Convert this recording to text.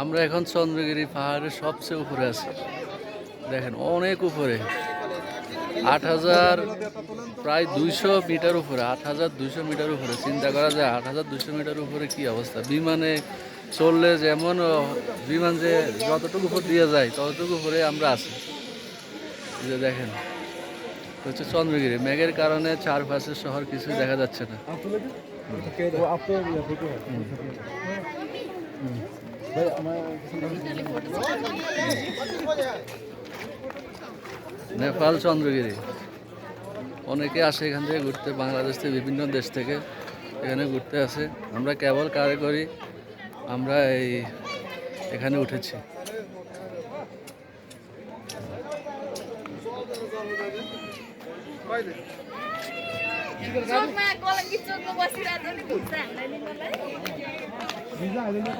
আমরা এখন চন্দ্রগিরি পাহাড়ের সবচেয়ে উপরে আছি। দেখেন অনেক উপরে। আট হাজার প্রায় দুইশো মিটার উপরে আট হাজার দুইশো মিটার উপরে। চিন্তা করা যায় আট হাজার দুইশো মিটার উপরে কি অবস্থা? বিমানে চললে যেমন বিমান যে যতটুকু উপর দিয়ে যায় ততটুকু উপরে আমরা আছি। যে দেখেন হচ্ছে চন্দ্রগিরি। মেঘের কারণে চারপাশের শহর কিছু দেখা যাচ্ছে না। वो आपको ये फोटो है भाई हमारा নেপাল চন্দ্রগিরি অনেকে আসে এখান থেকে ঘুরতে বাংলাদেশ থেকে বিভিন্ন দেশ থেকে এখানে ঘুরতে আসে আমরা কেবল কারে করি আমরা এই এখানে উঠেছি Sok na, ko lagi sok mo wasira doon. Saan? Nalilala.